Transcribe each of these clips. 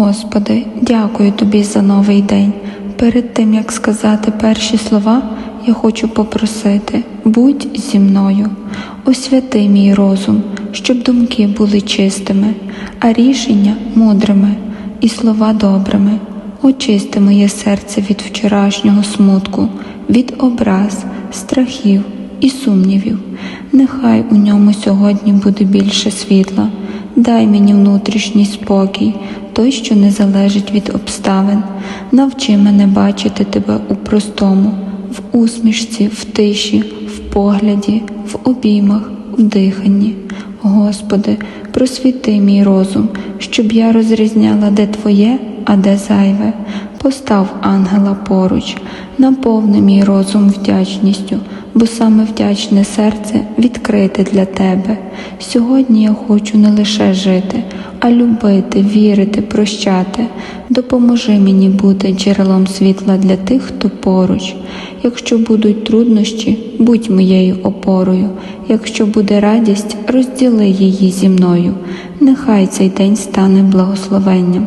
Господи, дякую Тобі за новий день. Перед тим як сказати перші слова, я хочу попросити, будь зі мною, освяти мій розум, щоб думки були чистими, а рішення мудрими і слова добрими. Очисти моє серце від вчорашнього смутку, від образ, страхів і сумнівів. Нехай у ньому сьогодні буде більше світла. Дай мені внутрішній спокій, той, що не залежить від обставин. Навчи мене бачити тебе у простому, в усмішці, в тиші, в погляді, в обіймах, в диханні. Господи, просвіти мій розум, щоб я розрізняла, де Твоє, а де зайве. Постав ангела поруч, наповни мій розум вдячністю, бо саме вдячне серце відкрите для Тебе. Сьогодні я хочу не лише жити, а любити, вірити, прощати. Допоможи мені бути джерелом світла для тих, хто поруч. Якщо будуть труднощі, будь моєю опорою. Якщо буде радість, розділи її зі мною. Нехай цей день стане благословенням.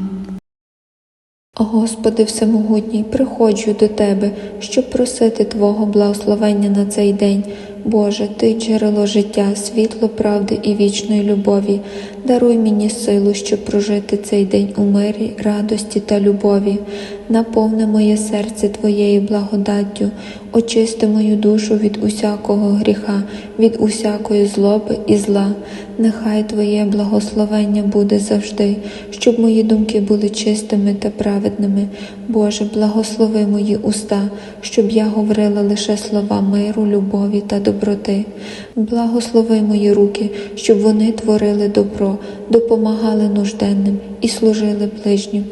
Господи Всемогутній, приходжу до Тебе, щоб просити Твого благословення на цей день. Боже, Ти джерело життя, світло правди і вічної любові. Даруй мені силу, щоб прожити цей день у мирі, радості та любові. Наповни моє серце Твоєю благодаттю, очисти мою душу від усякого гріха, від усякої злоби і зла. Нехай Твоє благословення буде завжди, щоб мої думки були чистими та праведними. Боже, благослови мої уста, щоб я говорила лише слова миру, любові та доброти. Благослови мої руки, щоб вони творили добро, допомагали нужденним і служили ближнім.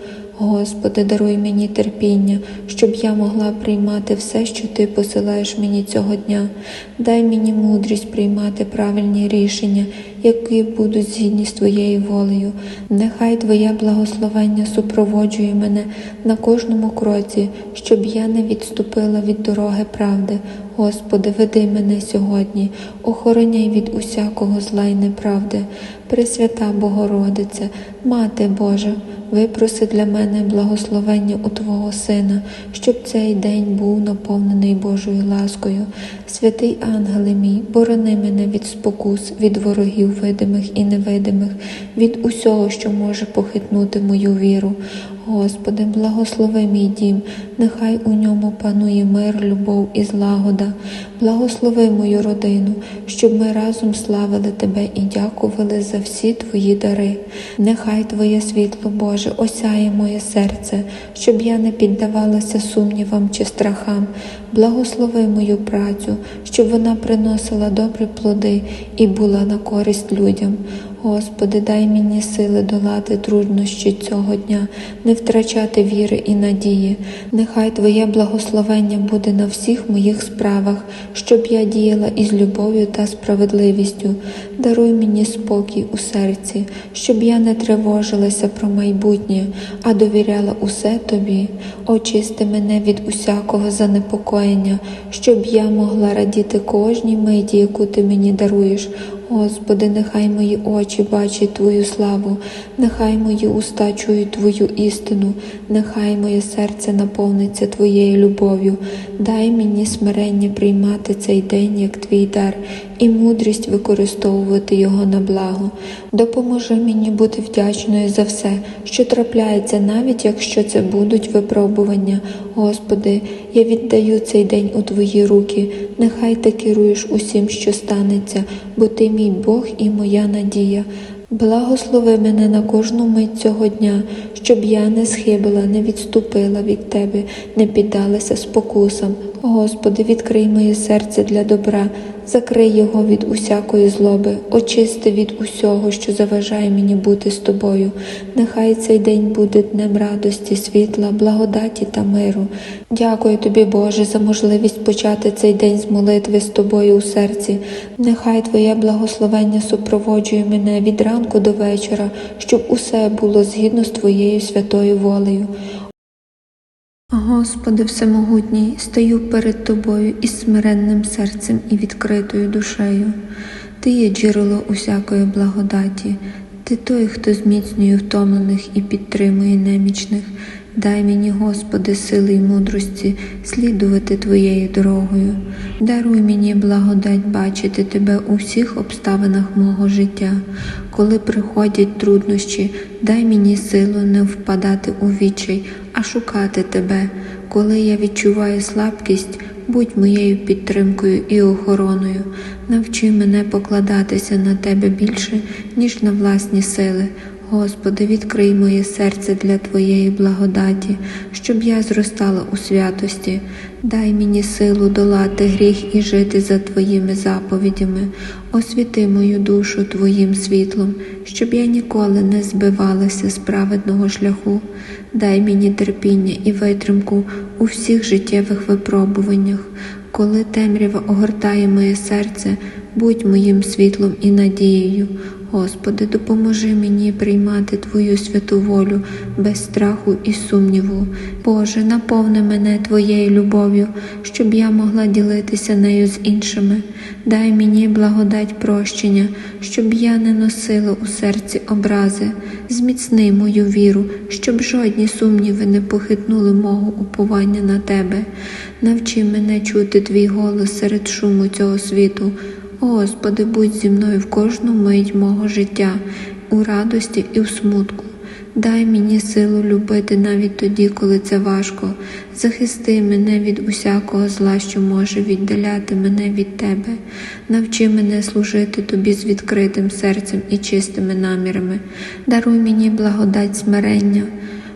Господи, даруй мені терпіння, щоб я могла приймати все, що Ти посилаєш мені цього дня. Дай мені мудрість приймати правильні рішення, які будуть згідні з Твоєю волею. Нехай Твоє благословення супроводжує мене на кожному кроці, щоб я не відступила від дороги правди. Господи, веди мене сьогодні, охороняй від усякого зла й неправди. Пресвята Богородице, Мати Божа, випроси для мене благословення у Твого Сина, щоб цей день був наповнений Божою ласкою. Святий ангеле мій, борони мене від спокус, від ворогів видимих і невидимих, від усього, що може похитнути мою віру. Господи, благослови мій дім, нехай у ньому панує мир, любов і злагода. Благослови мою родину, щоб ми разом славили Тебе і дякували за всі Твої дари. Нехай Твоє світло, Боже, осяє моє серце, щоб я не піддавалася сумнівам чи страхам. Благослови мою працю, щоб вона приносила добрі плоди і була на користь людям. Господи, дай мені сили долати труднощі цього дня, не втрачати віри і надії. Нехай Твоє благословення буде на всіх моїх справах, щоб я діяла із любов'ю та справедливістю. Даруй мені спокій у серці, щоб я не тривожилася про майбутнє, а довіряла усе Тобі. Очисти мене від усякого занепокоєння, щоб я могла радіти кожній миті, яку Ти мені даруєш. Господи, нехай мої очі бачать Твою славу, нехай мої уста чують Твою істину, нехай моє серце наповниться Твоєю любов'ю. Дай мені смирення приймати цей день як Твій дар і мудрість використовувати його на благо. Допоможи мені бути вдячною за все, що трапляється, навіть якщо це будуть випробування. Господи, я віддаю цей день у Твої руки. Нехай ти керуєш усім, що станеться, бо ти мій Бог і моя надія. Благослови мене на кожну мить цього дня, щоб я не схибила, не відступила від Тебе, не піддалася спокусам. Господи, відкрий моє серце для добра, закрий його від усякої злоби, очисти від усього, що заважає мені бути з тобою. Нехай цей день буде днем радості, світла, благодаті та миру. Дякую тобі, Боже, за можливість почати цей день з молитви з тобою у серці. Нехай Твоє благословення супроводжує мене від ранку до вечора, щоб усе було згідно з Твоєю святою волею. Господи Всемогутній, стаю перед Тобою із смиренним серцем і відкритою душею. Ти є джерело усякої благодаті, ти той, хто зміцнює втомлених і підтримує немічних. Дай мені, Господи, сили й мудрості слідувати Твоєю дорогою. Даруй мені благодать бачити Тебе у всіх обставинах мого життя. Коли приходять труднощі, дай мені силу не впадати у відчай, а шукати Тебе. Коли я відчуваю слабкість, будь моєю підтримкою і охороною. Навчи мене покладатися на Тебе більше, ніж на власні сили. Господи, відкрий моє серце для Твоєї благодаті, щоб я зростала у святості. Дай мені силу долати гріх і жити за Твоїми заповідями. Освіти мою душу Твоїм світлом, щоб я ніколи не збивалася з праведного шляху. Дай мені терпіння і витримку у всіх життєвих випробуваннях. Коли темрява огортає моє серце, будь моїм світлом і надією. Господи, допоможи мені приймати Твою святу волю без страху і сумніву. Боже, наповни мене Твоєю любов'ю, щоб я могла ділитися нею з іншими. Дай мені благодать прощення, щоб я не носила у серці образи. Зміцни мою віру, щоб жодні сумніви не похитнули мого уповання на Тебе. Навчи мене чути Твій голос серед шуму цього світу. Господи, будь зі мною в кожну мить мого життя, у радості і в смутку. Дай мені силу любити навіть тоді, коли це важко. Захисти мене від усякого зла, що може віддаляти мене від Тебе. Навчи мене служити Тобі з відкритим серцем і чистими намірами. Даруй мені благодать смирення.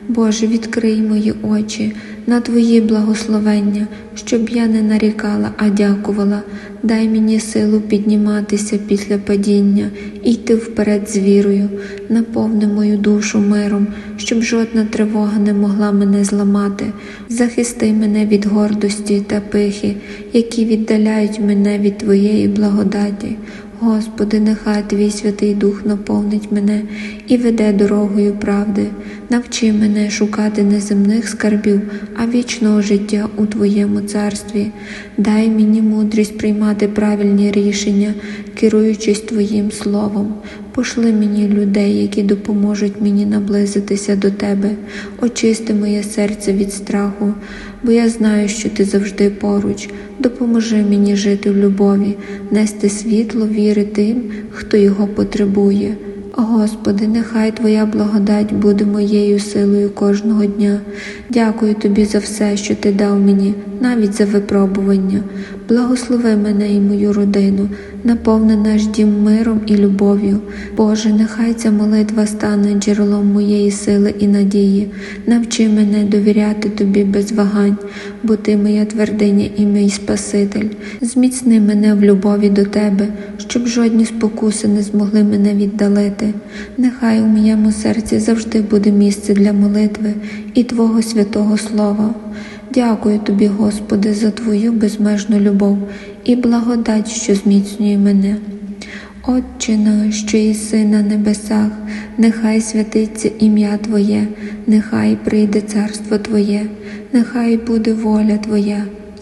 Боже, відкрий мої очі на Твої благословення, щоб я не нарікала, а дякувала. Дай мені силу підніматися після падіння йти вперед з вірою, наповни мою душу миром, щоб жодна тривога не могла мене зламати. Захисти мене від гордості та пихи, які віддаляють мене від Твоєї благодаті. Господи, нехай Твій Святий Дух наповнить мене і веде дорогою правди. Навчи мене шукати не земних скарбів, а вічного життя у Твоєму царстві. Дай мені мудрість приймати правильні рішення, керуючись Твоїм словом. Пошли мені людей, які допоможуть мені наблизитися до Тебе, очисти моє серце від страху, бо я знаю, що Ти завжди поруч. Допоможи мені жити в любові, нести світло віри тим, хто його потребує. Господи, нехай Твоя благодать буде моєю силою кожного дня. Дякую Тобі за все, що Ти дав мені, навіть за випробування. Благослови мене і мою родину, наповни наш дім миром і любов'ю. Боже, нехай ця молитва стане джерелом моєї сили і надії. Навчи мене довіряти Тобі без вагань, бо Ти моя твердиня і мій Спаситель. Зміцни мене в любові до Тебе, щоб жодні спокуси не змогли мене віддалити. Нехай у моєму серці завжди буде місце для молитви і Твого святого Слова. Дякую тобі, Господи, за Твою безмежну любов і благодать, що зміцнює мене. Отче що єси на небесах, нехай святиться ім'я Твоє, нехай прийде царство Твоє, нехай буде воля Твоя,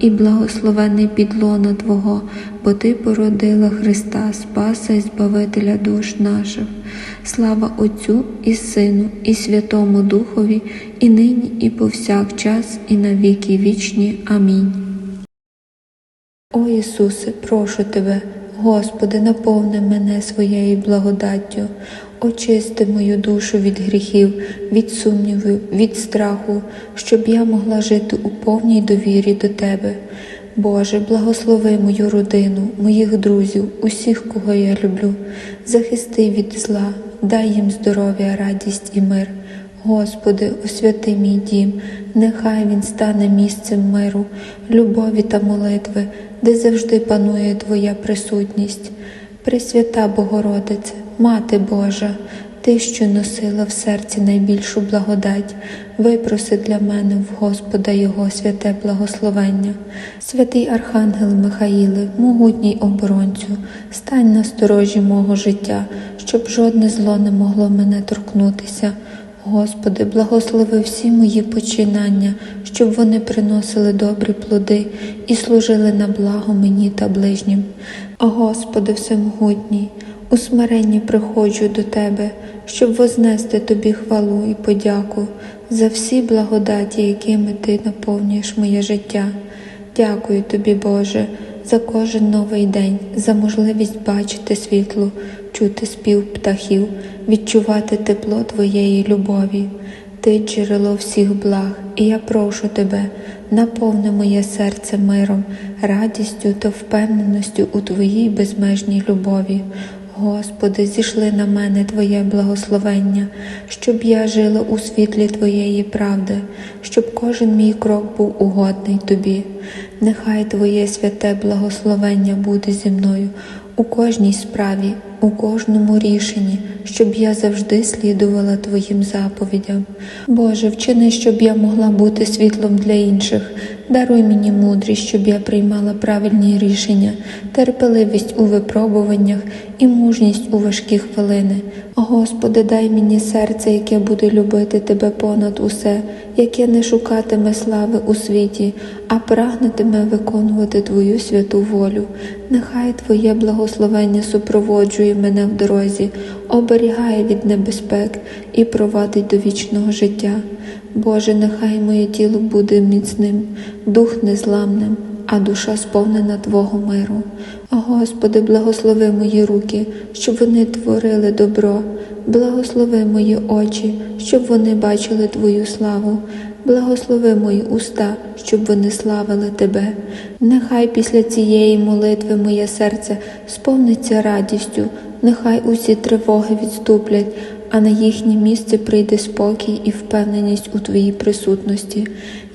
і благословений підлона Твого, бо Ти породила Христа, Спаса і Збавителя душ наших. Слава Отцю і Сину, і Святому Духові, і нині, і повсякчас, і на віки вічні. Амінь. О Ісусе, прошу Тебе, Господи, наповни мене своєю благодаттю, очисти мою душу від гріхів, від сумнівів, від страху, щоб я могла жити у повній довірі до Тебе. Боже, благослови мою родину, моїх друзів, усіх, кого я люблю, захисти від зла, дай їм здоров'я, радість і мир. Господи, освяти мій дім, нехай він стане місцем миру, любові та молитви, де завжди панує Твоя присутність. Пресвята Богородице, Мати Божа, Ти, що носила в серці найбільшу благодать, випроси для мене в Господа Його святе благословення. Святий Архангел Михаїле, могутній оборонцю, стань на сторожі мого життя, щоб жодне зло не могло мене торкнутися. Господи, благослови всі мої починання, щоб вони приносили добрі плоди і служили на благо мені та ближнім. О Господи, Всемогутній, у смиренні приходжу до Тебе, щоб вознести Тобі хвалу і подяку за всі благодаті, якими Ти наповнюєш моє життя. Дякую Тобі, Боже, за кожен новий день, за можливість бачити світло, чути спів птахів, відчувати тепло Твоєї любові. Ти джерело всіх благ, і я прошу Тебе, наповни моє серце миром, радістю та впевненістю у Твоїй безмежній любові. Господи, зійшли на мене Твоє благословення, щоб я жила у світлі Твоєї правди, щоб кожен мій крок був угодний Тобі. Нехай Твоє святе благословення буде зі мною у кожній справі, у кожному рішенні, щоб я завжди слідувала Твоїм заповідям. Боже, вчини, щоб я могла бути світлом для інших. Даруй мені мудрість, щоб я приймала правильні рішення, терпеливість у випробуваннях і мужність у важкі хвилини. Господи, дай мені серце, яке буде любити Тебе понад усе, яке не шукатиме слави у світі, а прагнетиме виконувати Твою святу волю. Нехай Твоє благословення супроводжує мене в дорозі, оберігає від небезпек і провадить до вічного життя. Боже, нехай моє тіло буде міцним, дух незламним, а душа сповнена Твого миру. Господи, благослови мої руки, щоб вони творили добро, благослови мої очі, щоб вони бачили Твою славу. Благослови мої уста, щоб вони славили Тебе. Нехай після цієї молитви моє серце сповниться радістю, нехай усі тривоги відступлять, а на їхнє місце прийде спокій і впевненість у Твоїй присутності.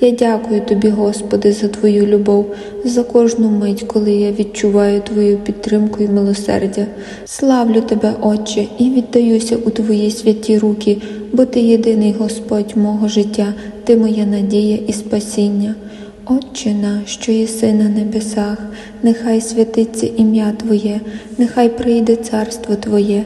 Я дякую Тобі, Господи, за Твою любов, за кожну мить, коли я відчуваю Твою підтримку і милосердя. Славлю Тебе, Отче, і віддаюся у Твої святі руки, бо Ти єдиний Господь мого життя, Ти моя надія і спасіння. Отче наш, що єси на небесах, нехай святиться ім'я Твоє, нехай прийде царство Твоє,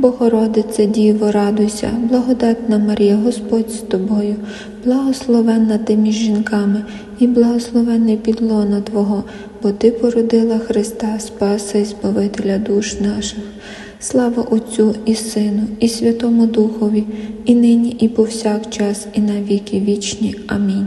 Богородице, Діво, радуйся, благодатна Марія, Господь з тобою, благословенна ти між жінками, і благословенний підлона Твого, бо Ти породила Христа, Спаса і Збавителя душ наших. Слава Отцю і Сину, і Святому Духові, і нині, і повсякчас, і на віки вічні. Амінь.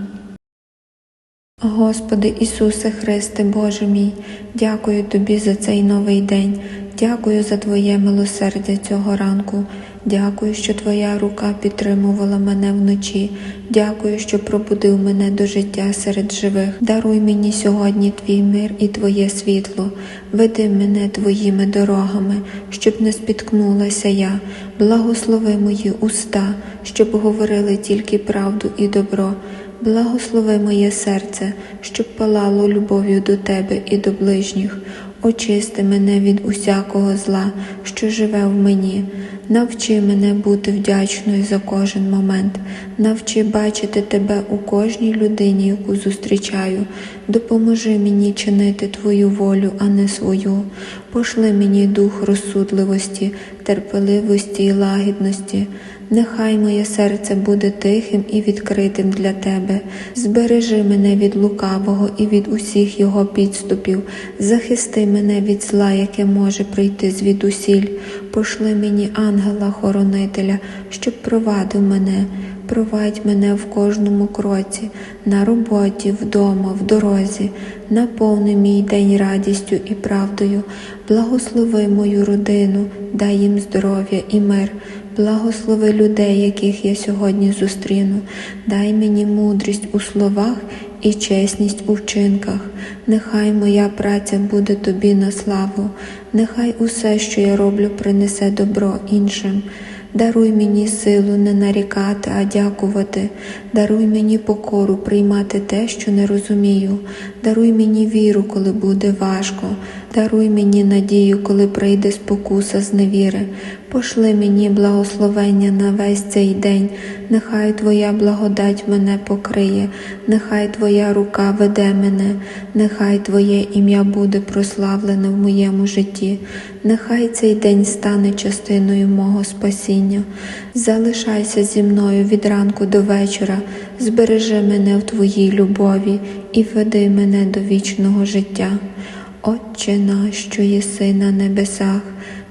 Господи Ісусе Христе, Боже мій, дякую Тобі за цей новий день, дякую за Твоє милосердя цього ранку, дякую, що Твоя рука підтримувала мене вночі, дякую, що пробудив мене до життя серед живих. Даруй мені сьогодні Твій мир і Твоє світло, веди мене Твоїми дорогами, щоб не спіткнулася я, благослови мої уста, щоб говорили тільки правду і добро. Благослови моє серце, щоб палало любов'ю до Тебе і до ближніх. Очисти мене від усякого зла, що живе в мені. Навчи мене бути вдячною за кожен момент, навчи бачити тебе у кожній людині, яку зустрічаю. Допоможи мені чинити Твою волю, а не свою. Пошли мені дух розсудливості, терпеливості і лагідності. Нехай моє серце буде тихим і відкритим для тебе. Збережи мене від лукавого і від усіх його підступів. Захисти мене від зла, яке може прийти звідусіль. Пошли мені ангела-хоронителя, щоб провадив мене. Провадь мене в кожному кроці, на роботі, вдома, в дорозі, наповни мій день радістю і правдою, благослови мою родину, дай їм здоров'я і мир, благослови людей, яких я сьогодні зустріну, дай мені мудрість у словах і чесність у вчинках. Нехай моя праця буде тобі на славу, нехай усе, що я роблю, принесе добро іншим. Даруй мені силу не нарікати, а дякувати. Даруй мені покору приймати те, що не розумію. Даруй мені віру, коли буде важко. Даруй мені надію, коли прийде спокуса з невіри. Пошли мені благословення на весь цей день. Нехай Твоя благодать мене покриє, нехай Твоя рука веде мене, нехай Твоє ім'я буде прославлене в моєму житті. Нехай цей день стане частиною мого спасіння. Залишайся зі мною від ранку до вечора, збережи мене в Твоїй любові і веди мене до вічного життя. Отче наш, що єси на небесах,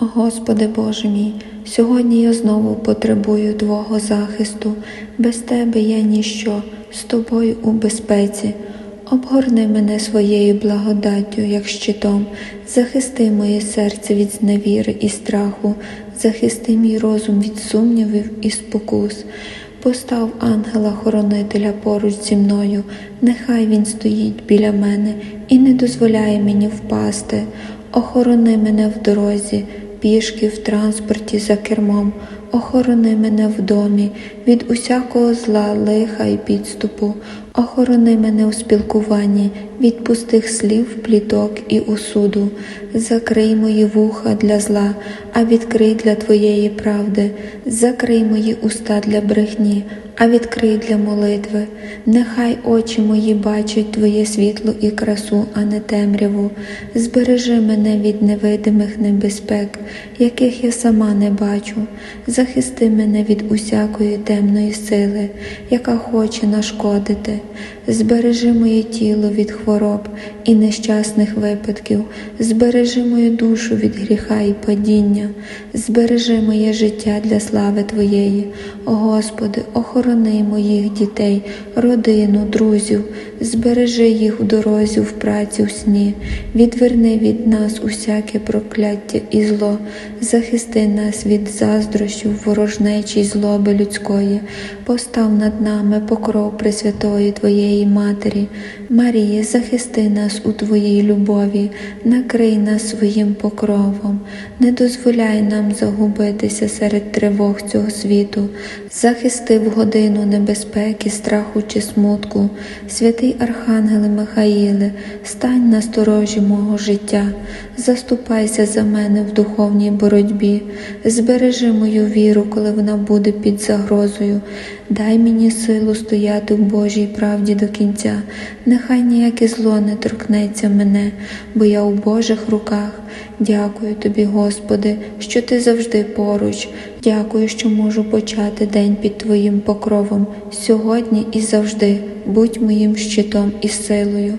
Господи Боже мій, сьогодні я знову потребую Твого захисту, без Тебе я ніщо, з Тобою у безпеці. Обгорни мене своєю благодаттю, як щитом, захисти моє серце від зневіри і страху, захисти мій розум від сумнівів і спокус. Постав ангела-хоронителя поруч зі мною, нехай він стоїть біля мене і не дозволяє мені впасти. Охорони мене в дорозі, пішки в транспорті за кермом, охорони мене в домі від усякого зла, лиха і підступу, охорони мене у спілкуванні від пустих слів, пліток і осуду, закрий мої вуха для зла, а відкрий для Твоєї правди, закрий мої уста для брехні, а відкрий для молитви. Нехай очі мої бачать Твоє світло і красу, а не темряву. Збережи мене від невидимих небезпек, яких я сама не бачу. Захисти мене від усякої темної сили, яка хоче нашкодити. Збережи моє тіло від хвороб і нещасних випадків, збережи мою душу від гріха і падіння, збережи моє життя для слави Твоєї. О Господи, охорони моїх дітей, родину, друзів, збережи їх у дорозі, в праці, в сні, відверни від нас усяке прокляття і зло, захисти нас від заздрощів, ворожнечі злоби людської, постав над нами покров Пресвятої Твоєї Матері. Марія, захисти нас у Твоїй любові, накрий нас своїм покровом, не дозволяй нам загубитися серед тривог цього світу, захисти в годину небезпеки, страху чи смутку, святий Архангеле Михаїле, стань на сторожі мого життя, заступайся за мене в духовній боротьбі, збережи мою віру, коли вона буде під загрозою, дай мені силу стояти в Божій правді до кінця. Нехай ніяке зло не торкнеться мене, бо я у Божих руках. Дякую тобі, Господи, що ти завжди поруч. Дякую, що можу почати день під Твоїм покровом. Сьогодні і завжди будь моїм щитом і силою.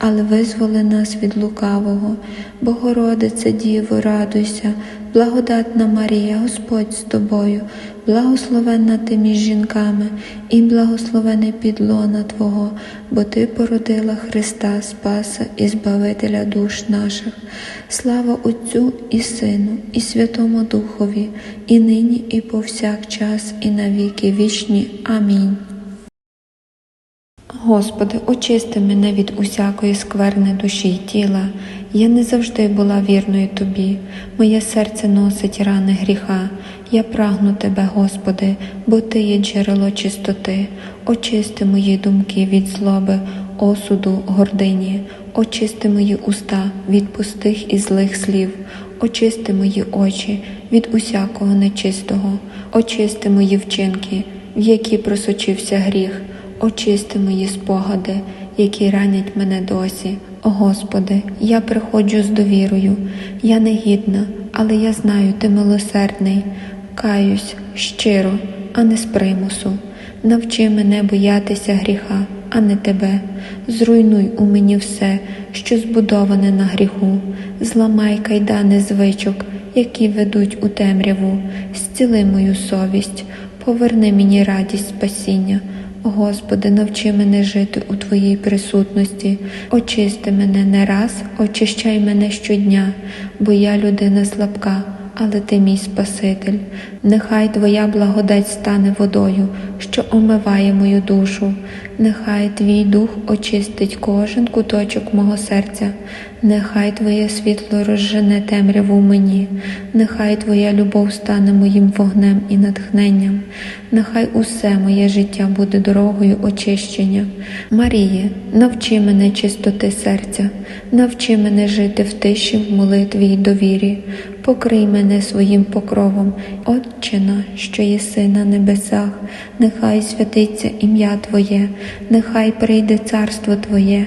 але визволи нас від лукавого. Богородице Діво, радуйся, благодатна Марія, Господь з тобою, благословенна ти між жінками, і благословене підлона Твого, бо Ти породила Христа Спаса і Збавителя душ наших. Слава Отцю і Сину, і Святому Духові, і нині, і повсякчас, і на віки вічні. Амінь. Господи, очисти мене від усякої скверни душі й тіла. Я не завжди була вірною Тобі. Моє серце носить рани гріха. Я прагну Тебе, Господи, бо Ти є джерело чистоти. Очисти мої думки від злоби, осуду, гордині. Очисти мої уста від пустих і злих слів. Очисти мої очі від усякого нечистого. Очисти мої вчинки, в які просочився гріх. Очисти мої спогади, які ранять мене досі. О Господи, я приходжу з довірою. Я не гідна, але я знаю, Ти милосердний. Каюсь щиро, а не з примусу. Навчи мене боятися гріха, а не тебе. Зруйнуй у мені все, що збудоване на гріху. Зламай кайдани звичок, які ведуть у темряву. Зціли мою совість, поверни мені радість спасіння. Господи, навчи мене жити у Твоїй присутності, очисти мене не раз, очищай мене щодня, бо я людина слабка, але Ти мій Спаситель. Нехай Твоя благодать стане водою, що омиває мою душу. Нехай Твій дух очистить кожен куточок мого серця, нехай Твоє світло розжене темряву мені, нехай Твоя любов стане моїм вогнем і натхненням, нехай усе моє життя буде дорогою очищення. Маріє, навчи мене чистоти серця, навчи мене жити в тиші, в молитві й довірі, покрий мене своїм покровом, Отче наш, що єси на небесах, нехай святиться ім'я Твоє, нехай прийде царство Твоє,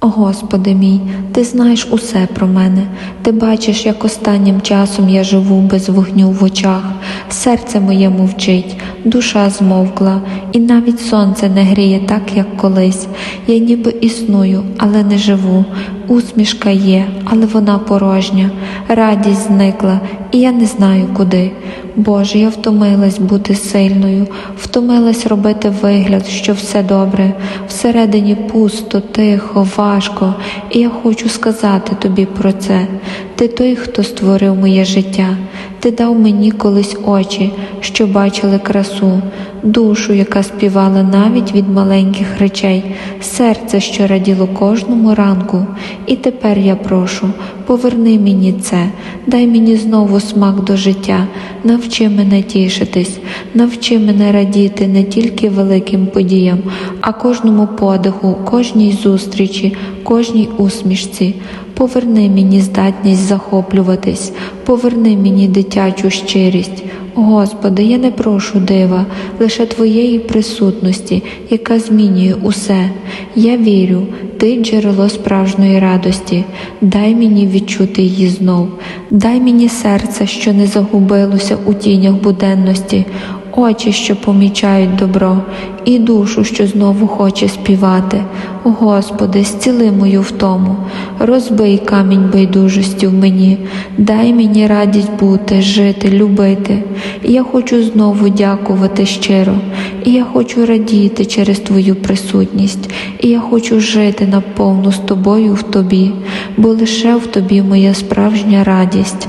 О Господи мій, Ти знаєш усе про мене, Ти бачиш, як останнім часом я живу без вогню в очах, серце моє мовчить, душа змовкла, і навіть сонце не гріє так, як колись. Я ніби існую, але не живу. Усмішка є, але вона порожня, радість зникла, і я не знаю куди. Боже, я втомилась бути сильною, втомилась робити вигляд, що все добре, всередині пусто, тихо, важко, і я хочу сказати тобі про це. Ти той, хто створив моє життя, ти дав мені колись очі, що бачили красу, душу, яка співала навіть від маленьких речей, серце, що раділо кожному ранку. І тепер я прошу, поверни мені це, дай мені знову смак до життя, навчи мене тішитись, навчи мене радіти не тільки великим подіям, а кожному подиху, кожній зустрічі, кожній усмішці. Поверни мені здатність захоплюватись, поверни мені дитячу щирість. Господи, я не прошу дива, лише Твоєї присутності, яка змінює усе. Я вірю, ти джерело справжньої радості, дай мені відчути її знов, дай мені серце, що не загубилося у тінях буденності, очі, що помічають добро, і душу, що знову хоче співати. Господи, зціли мою втому, розбий камінь байдужості в мені, дай мені радість бути, жити, любити. Я хочу знову дякувати щиро, і я хочу радіти через Твою присутність, і я хочу жити наповну з тобою в тобі, бо лише в тобі моя справжня радість.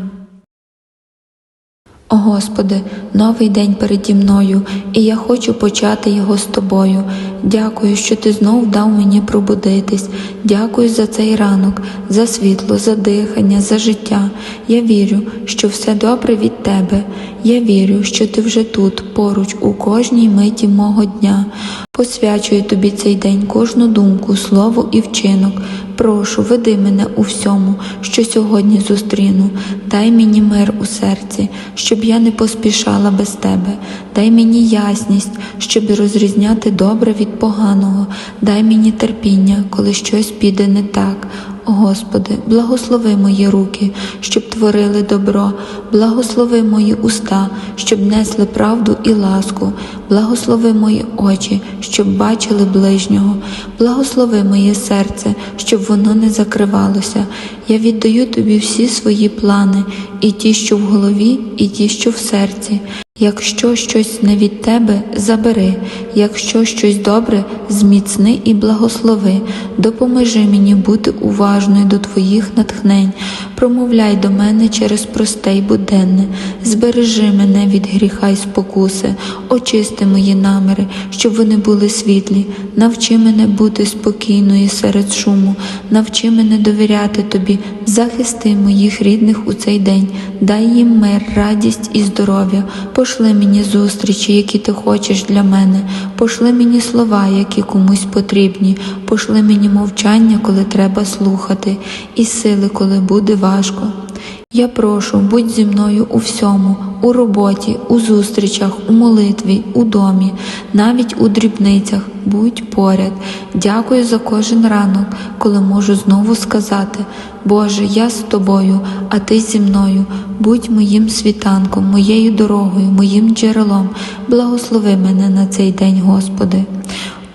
О Господи, новий день переді мною, і я хочу почати його з тобою. Дякую, що ти знов дав мені пробудитись. Дякую за цей ранок, за світло, за дихання, за життя. Я вірю, що все добре від тебе. Я вірю, що ти вже тут, поруч, у кожній миті мого дня. Посвячую тобі цей день кожну думку, слово і вчинок. Прошу, веди мене у всьому, що сьогодні зустріну. Дай мені мир у серці, щоб я не поспішала без тебе. Дай мені ясність, щоб розрізняти добре від поганого. Дай мені терпіння, коли щось піде не так. Господи, благослови мої руки, щоб творили добро, благослови мої уста, щоб несли правду і ласку, благослови мої очі, щоб бачили ближнього, благослови моє серце, щоб воно не закривалося. Я віддаю тобі всі свої плани, і ті, що в голові, і ті, що в серці. Якщо щось не від тебе, забери, якщо щось добре, зміцни і благослови, допоможи мені бути уважною до твоїх натхнень, промовляй до мене через просте й буденне, збережи мене від гріха й спокуси, очисти мої наміри, щоб вони були світлі, навчи мене бути спокійною серед шуму, навчи мене довіряти тобі, захисти моїх рідних у цей день, дай їм мир, радість і здоров'я. Пошли мені зустрічі, які ти хочеш для мене, пошли мені слова, які комусь потрібні, пошли мені мовчання, коли треба слухати, і сили, коли буде важко. Я прошу, будь зі мною у всьому, у роботі, у зустрічах, у молитві, у домі, навіть у дрібницях, будь поряд. Дякую за кожен ранок, коли можу знову сказати: Боже, я з тобою, а ти зі мною. Будь моїм світанком, моєю дорогою, моїм джерелом. Благослови мене на цей день, Господи.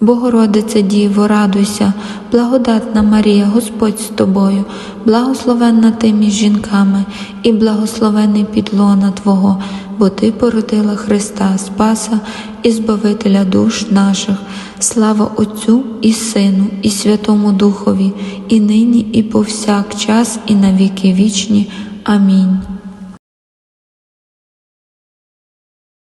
Богородице Діво, радуйся, благодатна Марія, Господь з тобою, благословенна ти між жінками, і благословений підлона Твого, бо Ти породила Христа, Спаса і Збавителя душ наших. Слава Отцю і Сину, і Святому Духові, і нині, і повсякчас, і на віки вічні. Амінь.